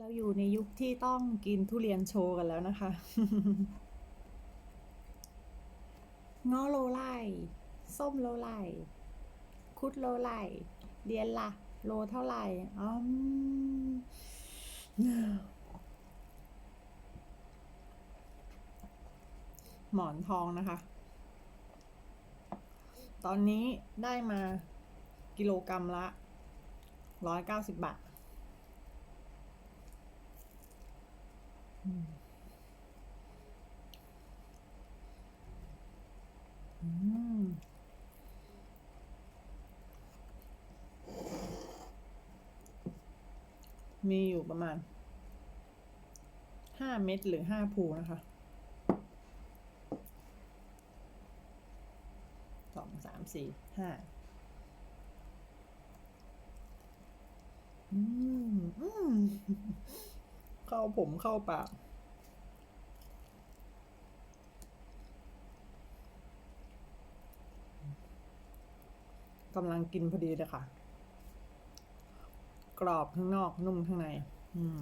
เราอยู่ในยุคที่ต้องกินทุเรียนโชว์กันแล้วนะคะง้อโลไลส้มโลไลคุดโลไลเดียนละโลเท่าไหร่อืมหมอนทองนะคะ ตอนนี้ได้มากิโลกรรัมละร้อยเก้าสิบบาท มีอยู่ประมาณห้าเม็ดหรือห้าภูนะคะสองสามสี่ห้า อืม อืม เข้าผมเข้าปากกำลังกินพอดีเลยค่ะ กรอบข้างนอกนุ่มข้างใน อืม